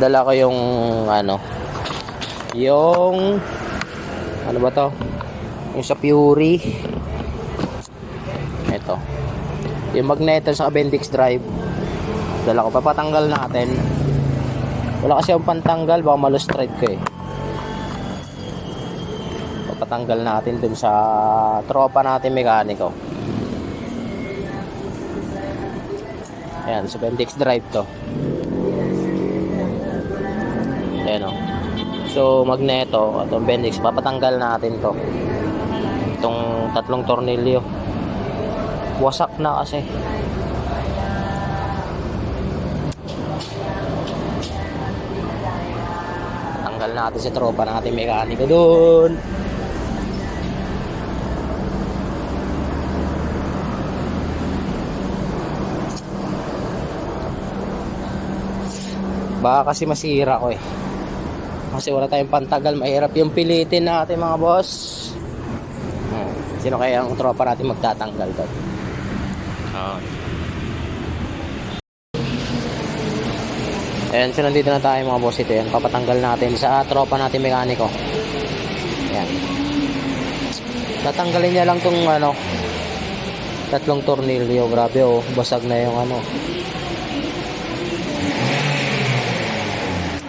dala ko yung ano yung ano ba to? Yung sa Fury. Ito. Yung magneto sa appendix drive. Dala ko. Papatanggal natin. Wala kasi yung pantanggal. Baka malustrate ko eh. Papatanggal natin dun sa tropa natin mekaniko. Ayan sa appendix drive to so magneto at ang appendix papatanggal natin to. Itong tatlong tornilyo. Wasak na kasi. Tanggal natin sa tropa natin mekaniko doon baka kasi masira ko eh kasi wala tayong pantagal mahirap yung pilitin natin mga boss Hmm. sino kaya ang tropa natin magtatanggal doon Ah. Ayan, so nandito na tayo mga boss ito yan. Papatanggal natin sa tropa natin mekaniko. Ayan. Tatanggalin niya lang tong ano, tatlong tornilyo. Grabe oh, basag na yung ano.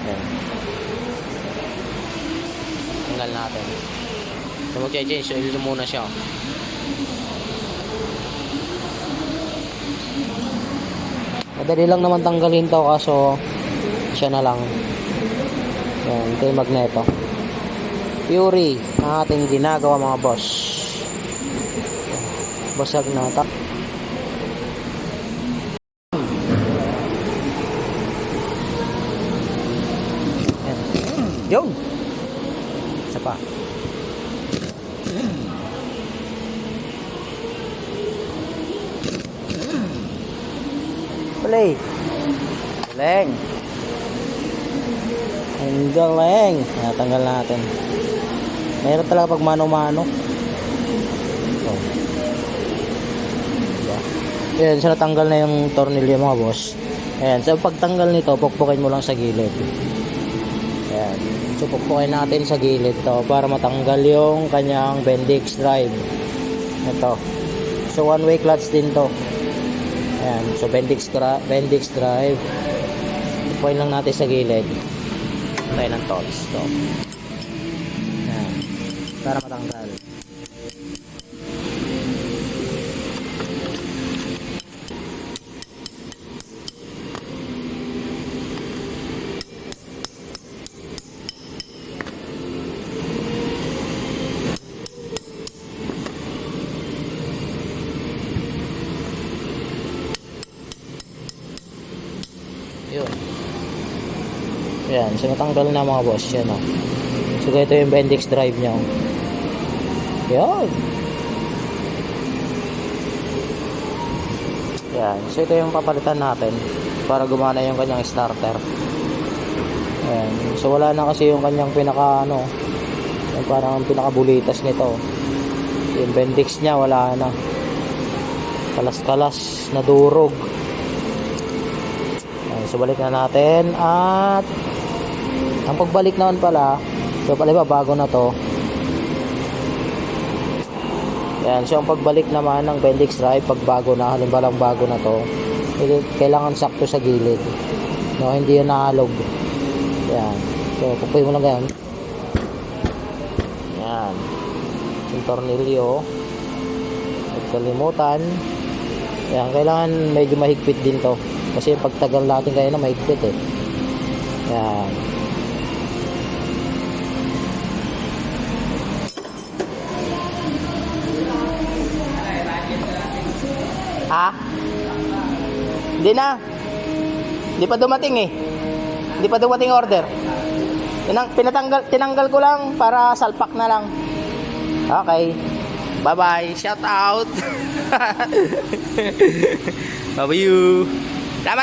Ayan. Tanggal natin. So mag-change oil muna siya. Madali lang naman tanggalin to kaso siya na lang. Yan, ito yung magneto. Fury, ang ating ginagawa mga boss. Basag na ta. Yun! Isa pa. Play. Galing. Ang galing. Natanggal natin. Meron talaga pag mano-mano. Oh. Diba? Ayan, so natanggal na yung tornilyo mga boss. Ayan, so pagtanggal nito, pukpukin mo lang sa gilid. Ayan. So pukpukin natin sa gilid to para matanggal yung kanyang Bendix drive. Ito. So one way clutch din to. Ayan, so Bendix, dra- Bendix drive. Ipuin lang natin sa gilid. Tayo ng torch. So, ayan, para matanggal. Yun. Ayan, so natanggal na mga boss yan oh. So ito yung Bendix drive niya. oh. Yan. Yan, so ito yung papalitan natin para gumana yung kanyang starter. Ayan, so wala na kasi yung kanyang pinaka ano, yung parang pinakabulitas nito. Yung Bendix niya wala na. Kalas-kalas, nadurog. So balik na natin at ang pagbalik naman pala so pala ba bago na to. Yan so ang pagbalik naman ng Bendix drive pag bago na halimbawa bago na to eh, kailangan sakto sa gilid. No hindi yun nahalog yan so pupuin mo lang ganyan yan yung tornilyo. Huwag kalimutan. Yan kailangan medyo mahigpit din to kasi pagtagal natin kaya na mahigpit eh yan Ha? Hindi na. Hindi pa dumating eh. Hindi pa dumating order. Tinang, pinatanggal, tinanggal ko lang para salpak na lang. Okay. Bye-bye. Shout out. Bye-bye you. La